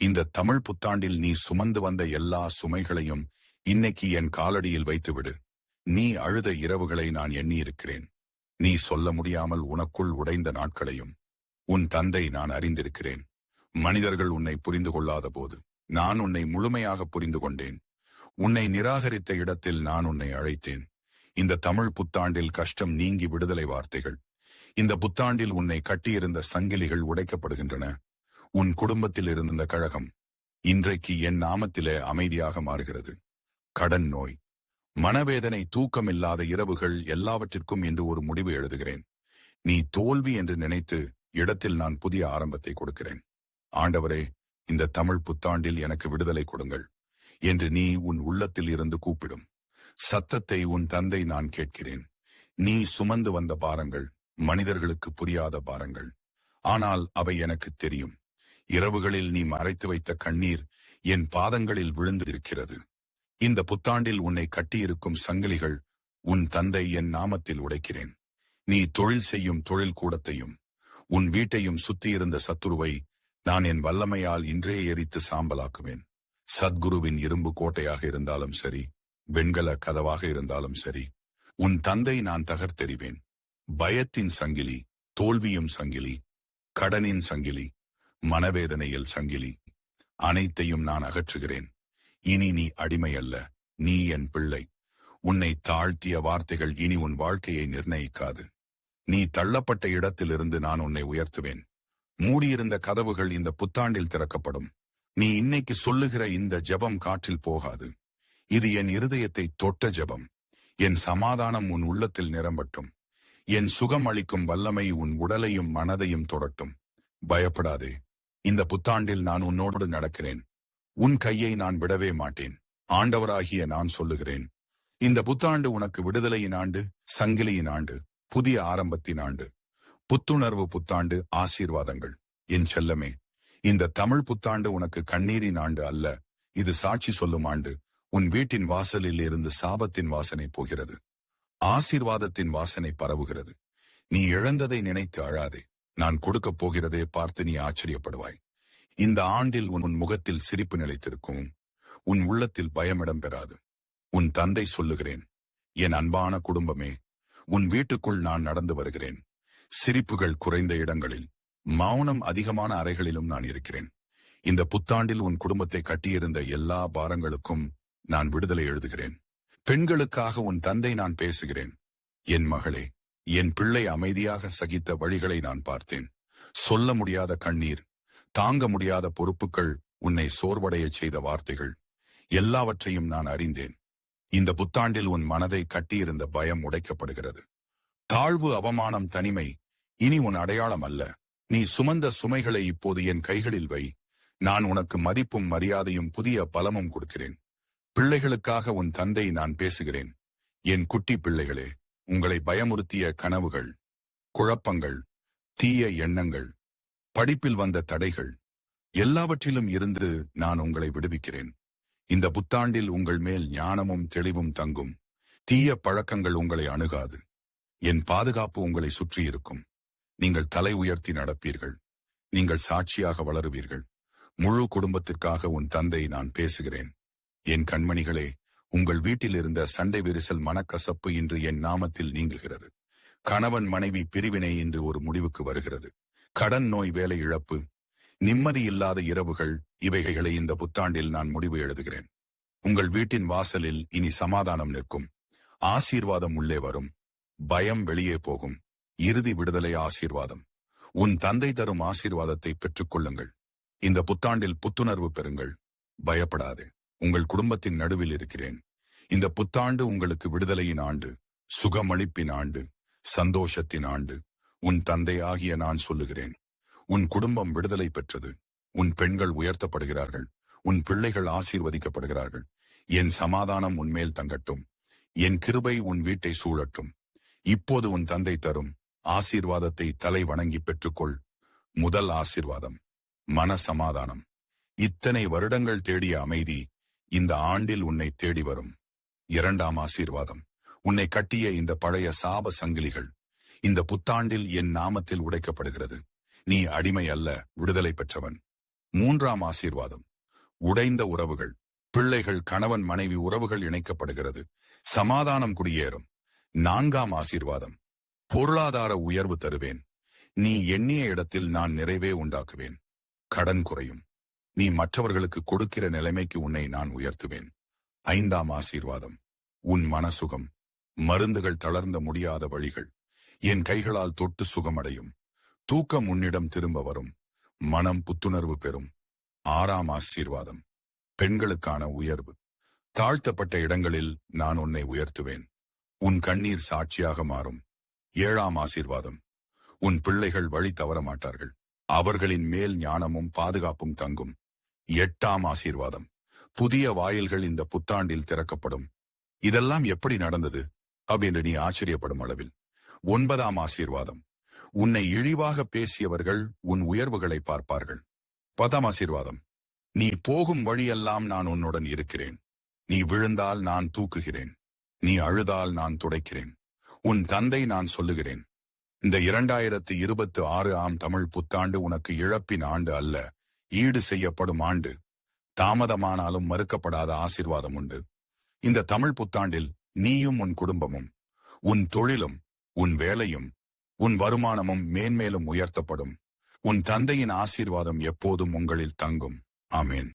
இந்த தமிழ் புத்தாண்டில் நீ சுமந்து வந்த எல்லா சுமைகளையும் இன்னைக்கு என் காலடியில் வைத்துவிடு. நீ அழுத இரவுகளை நான் எண்ணியிருக்கிறேன். நீ சொல்ல முடியாமல் உனக்குள் உடைந்த நாட்களையும் உன் தந்தை நான் அறிந்திருக்கிறேன். மனிதர்கள் உன்னை புரிந்து கொள்ளாத போது நான் உன்னை முழுமையாக புரிந்து கொண்டேன். உன்னை நிராகரித்த இடத்தில் நான் உன்னை அழைத்தேன். இந்த தமிழ் புத்தாண்டில் கஷ்டம் நீங்கி விடுதலை வார்த்தைகள். இந்த புத்தாண்டில் உன்னை கட்டியிருந்த சங்கிலிகள் உடைக்கப்படுகின்றன. உன் குடும்பத்தில் இருந்த கழகம் இன்றைக்கு என் நாமத்திலே அமைதியாக மாறுகிறது. கடன் நோய் மனவேதனை தூக்கமில்லாத இரவுகள் எல்லாவற்றிற்கும் என்று ஒரு முடிவு எழுதுகிறேன். நீ தோல்வி என்று நினைத்து இடத்தில் நான் புதிய ஆரம்பத்தை கொடுக்கிறேன். ஆண்டவரே இந்த தமிழ் புத்தாண்டில் எனக்கு விடுதலை கொடுங்கள் என்று நீ உன் உள்ளத்தில் இருந்து கூப்பிடும். சத்தத்தை உன் தந்தை நான் கேட்கிறேன். நீ சுமந்து வந்த பாரங்கள் மனிதர்களுக்கு புரியாத பாரங்கள். ஆனால் அவை எனக்கு தெரியும். இரவுகளில் நீ மறைத்து வைத்த கண்ணீர் என் பாதங்களில் விழுந்திருக்கிறது. இந்த புத்தாண்டில் உன்னை கட்டியிருக்கும் சங்கிலிகள் உன் தந்தை என் நாமத்தில் உடைக்கிறேன். நீ தொழில் செய்யும் தொழில் கூடத்தையும் உன் வீட்டையும் சுத்தியிருந்த சத்துருவை நான் என் வல்லமையால் இன்றே எரித்து சாம்பலாக்குவேன். சத்குருவின் இரும்பு கோட்டையாக இருந்தாலும் சரி வெண்கல கதவாக இருந்தாலும் சரி உன் தந்தை நான் தகர்த்தெறிவேன். பயத்தின் சங்கிலி தோல்வியும் சங்கிலி கடனின் சங்கிலி மனவேதனையில் சங்கிலி அனைத்தையும் நான் அகற்றுகிறேன். இனி நீ அடிமை அல்ல நீ என் பிள்ளை. உன்னை தாழ்த்திய வார்த்தைகள் இனி உன் வாழ்க்கையை நிர்ணயிக்காது. நீ தள்ளப்பட்ட இடத்திலிருந்து நான் உன்னை உயர்த்துவேன். மூடியிருந்த கதவுகள் இந்த புத்தாண்டில் திறக்கப்படும். நீ இன்னைக்கு சொல்லுகிற இந்த ஜெபம் காற்றில் போகாது. இது என் இருதயத்தை தொட்ட ஜெபம். என் சமாதானம் உன் உள்ளத்தில் நிரம்பட்டும். என் சுகம் அளிக்கும் வல்லமை உன் உடலையும் மனதையும் தொடட்டும். பயப்படாதே. இந்த புத்தாண்டில் நான் உன்னோடு நடக்கிறேன். உன் கையை நான் விடவே மாட்டேன். ஆண்டவராகிய நான் சொல்லுகிறேன். இந்த புத்தாண்டு உனக்கு விடுதலையின் ஆண்டு சங்கிலியின் ஆண்டு புதிய ஆரம்பத்தின் ஆண்டு. புத்துணர்வு புத்தாண்டு ஆசீர்வாதங்கள். என் செல்லமே இந்த தமிழ் புத்தாண்டு உனக்கு கண்ணீரின் ஆண்டு அல்ல. இது சாட்சி சொல்லும் ஆண்டு. உன் வீட்டின் வாசலில் இருந்து சாபத்தின் வாசனை போகிறது. ஆசீர்வாதத்தின் வாசனை பரவுகிறது. நீ இழந்ததை நினைத்து அழாதே. நான் கொடுக்கப் போகிறதே பார்த்து நீ ஆச்சரியப்படுவாய். இந்த ஆண்டில் உன் முகத்தில் சிரிப்பு நிலைத்திருக்கும். உன் உள்ளத்தில் பயமிடம் பெறாது. உன் தந்தை சொல்லுகிறேன் என் அன்பான குடும்பமே உன் வீட்டுக்குள் நான் நடந்து வருகிறேன். சிரிப்புகள் குறைந்த இடங்களில் மௌனம் அதிகமான அறைகளிலும் நான் இருக்கிறேன். இந்த புத்தாண்டில் உன் குடும்பத்தை கட்டியிருந்த எல்லா பாரங்களுக்கும் நான் விடுதலை எழுதுகிறேன். பெண்களுக்காக உன் தந்தை நான் பேசுகிறேன். என் மகளே என் பிள்ளை அமைதியாக சகித்த வழிகளை நான் பார்த்தேன். சொல்ல முடியாத கண்ணீர் தாங்க முடியாத பொறுப்புகள் உன்னை சோர்வடைய செய்த வார்த்தைகள். எல்லாவற்றையும் நான் அறிந்தேன். இந்த புத்தாண்டில் உன் மனதை கட்டியிருந்த பயம் உடைக்கப்படுகிறது. தாழ்வு அவமானம் தனிமை இனி உன் அடையாளம் அல்ல. நீ சுமந்த சுமைகளை இப்போது என் கைகளில் வை. நான் உனக்கு மதிப்பும் மரியாதையும் புதிய பலமும் கொடுக்கிறேன். பிள்ளைகளுக்காக உன் தந்தை நான் பேசுகிறேன். என் குட்டி பிள்ளைகளே உங்களை பயமுறுத்திய கனவுகள் குழப்பங்கள் தீய எண்ணங்கள் படிப்பில் வந்த தடைகள் எல்லாவற்றிலும் இருந்து நான் உங்களை விடுவிக்கிறேன். இந்த புத்தாண்டில் உங்கள் மேல் ஞானமும் தெளிவும் தங்கும். தீய பழக்கங்கள் உங்களை அணுகாது. என் பாதுகாப்பு உங்களை சுற்றி இருக்கும். நீங்கள் தலை உயர்த்தி நடப்பீர்கள். நீங்கள் சாட்சியாக வளருவீர்கள். முழு குடும்பத்திற்காக உன் தந்தை நான் பேசுகிறேன். என் கண்மணிகளே உங்கள் வீட்டில் இருந்த சண்டை விரிசல் மனக்கசப்பு இன்று என் நாமத்தில் நீங்குகிறது. கணவன் மனைவி பிரிவினை இன்று ஒரு முடிவுக்கு வருகிறது. கடன் நோய் வேலை இழப்பு நிம்மதி இல்லாத இரவுகள் இவைகளை இந்த புத்தாண்டில் நான் முடிவு எழுதுகிறேன். உங்கள் வீட்டின் வாசலில் இனி சமாதானம் நிற்கும். ஆசீர்வாதம் உள்ளே வரும். பயம் வெளியே போகும். இறுதி விடுதலை ஆசீர்வாதம். உன் தந்தை தரும் ஆசீர்வாதத்தை பெற்றுக்கொள்ளுங்கள் இந்த புத்தாண்டில் புத்துணர்வு பெறுங்கள். பயப்படாதே. உங்கள் குடும்பத்தின் நடுவில் இருக்கிறேன். இந்த புத்தாண்டு உங்களுக்கு விடுதலையின் ஆண்டு சுகமளிப்பின் ஆண்டு சந்தோஷத்தின் ஆண்டு. உன் தந்தை ஆகிய நான் சொல்லுகிறேன். உன் குடும்பம் விடுதலை பெற்றது. உன் பெண்கள் உயர்த்தப்படுகிறார்கள். உன் பிள்ளைகள் ஆசீர்வதிக்கப்படுகிறார்கள். என் சமாதானம் உன்மேல் தங்கட்டும். என் கிருபை உன் வீட்டை சூழட்டும். இப்போது உன் தந்தை தரும் ஆசீர்வாதத்தை தலை வணங்கி பெற்றுக்கொள். முதல் ஆசீர்வாதம். மன சமாதானம் இத்தனை வருடங்கள் தேடிய அமைதி இந்த ஆண்டில் உன்னை தேடி வரும். இரண்டாம் ஆசீர்வாதம். உன்னை கட்டிய இந்த பழைய சாப சங்கிலிகள். இந்த புத்தாண்டில் என் நாமத்தில் உடைக்கப்படுகிறது. நீ அடிமை அல்ல விடுதலை பெற்றவன். மூன்றாம் ஆசீர்வாதம். உடைந்த உறவுகள். பிள்ளைகள் கணவன் மனைவி உறவுகள் இணைக்கப்படுகிறது. சமாதானம் குடியேறும். நான்காம் ஆசீர்வாதம். பொருளாதார உயர்வு தருவேன். நீ எண்ணிய இடத்தில் நான் நிறைவே உண்டாக்குவேன். கடன் குறையும். நீ மற்றவர்களுக்கு கொடுக்கிற நிலைமைக்கு உன்னை நான் உயர்த்துவேன். ஐந்தாம் ஆசீர்வாதம். உன் மனசுகம். மருந்துகள் தளர்ந்த முடியாத வழிகள். என் கைகளால் தொட்டு சுகமடையும். தூக்கம் உன்னிடம் திரும்ப வரும். மனம் புத்துணர்வு பெறும். ஆறாம் ஆசீர்வாதம். பெண்களுக்கான உயர்வு. தாழ்த்தப்பட்ட இடங்களில் நான் உன்னை உயர்த்துவேன். உன் கண்ணீர் சாட்சியாக மாறும். ஏழாம் ஆசீர்வாதம். உன் பிள்ளைகள் வழி தவற மாட்டார்கள் அவர்களின் மேல் ஞானமும் பாதுகாப்பும் தங்கும். எட்டாம் ஆசீர்வாதம். புதிய வாயில்கள் இந்த புத்தாண்டில் திறக்கப்படும். இதெல்லாம் எப்படி நடந்தது? அப்படின்னு நீ ஆச்சரியப்படும் அளவில். ஒன்பதாம் ஆசீர்வாதம். உன்னை இழிவாக பேசியவர்கள் உன் உயர்வுகளை பார்ப்பார்கள். பதாம் ஆசீர்வாதம். நீ போகும் வழியெல்லாம் நான் உன்னுடன் இருக்கிறேன். நீ விழுந்தால் நான் தூக்குகிறேன். நீ அழுதால் நான் துடைக்கிறேன். உன் தந்தை நான் சொல்லுகிறேன். இந்த இரண்டாயிரத்து இருபத்து ஆறு ஆம் தமிழ் புத்தாண்டு உனக்கு இழப்பின் ஆண்டு அல்ல ஈடு செய்யப்படும் ஆண்டு. தாமதமானாலும் மறுக்கப்படாத ஆசிர்வாதம் உண்டு. இந்த தமிழ் புத்தாண்டில் நீயும் உன் குடும்பமும் உன் தொழிலும் உன் வேலையும் உன் வருமானமும் மேன்மேலும் உயர்த்தப்படும். உன் தந்தையின் ஆசீர்வாதம் எப்போதும் உங்களில் தங்கும். ஆமேன்.